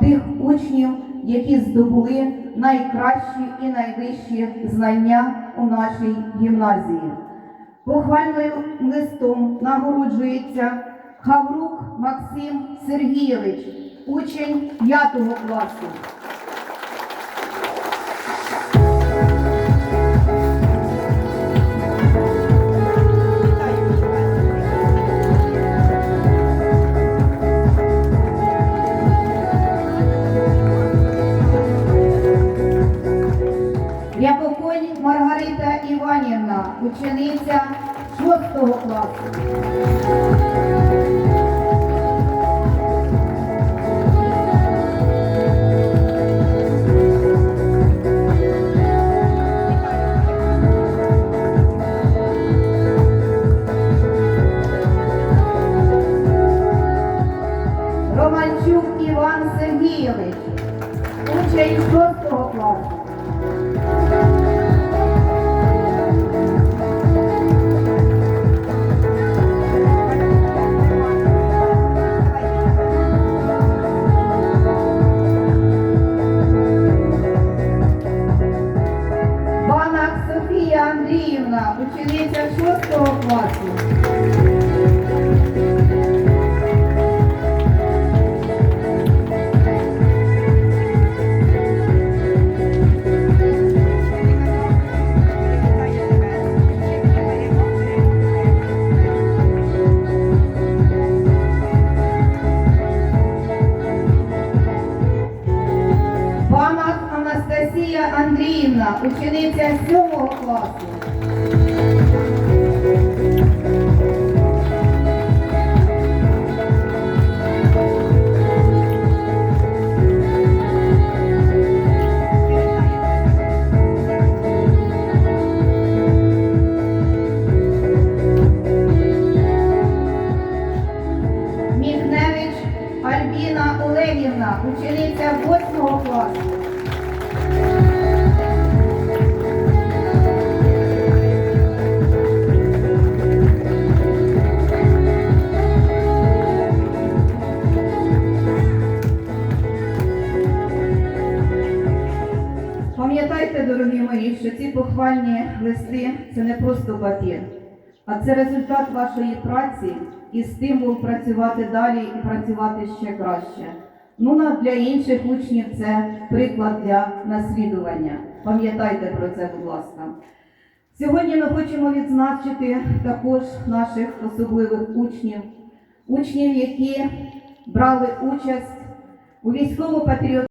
тих учнів, які здобули найкращі і найвищі знання у нашій гімназії. Похвальним листом нагороджується Хаврук Максим Сергійович, учень 5 класу. Рябоконь Маргарита Іванівна, учениця 6 класу. Романчук Іван Сергійович, учень 6 класу. Андріївна, учениця 6 класу. Анастасія Андріївна, учениця 7 класу. 8 класу. Пам'ятайте, дорогі мої, що ці похвальні листи це не просто папір, а це результат вашої праці і стимул працювати далі і працювати ще краще. Ну, для інших учнів це приклад для наслідування. Пам'ятайте про це, будь ласка. Сьогодні ми хочемо відзначити також наших особливих учнів, учнів, які брали участь у військово-патріотичній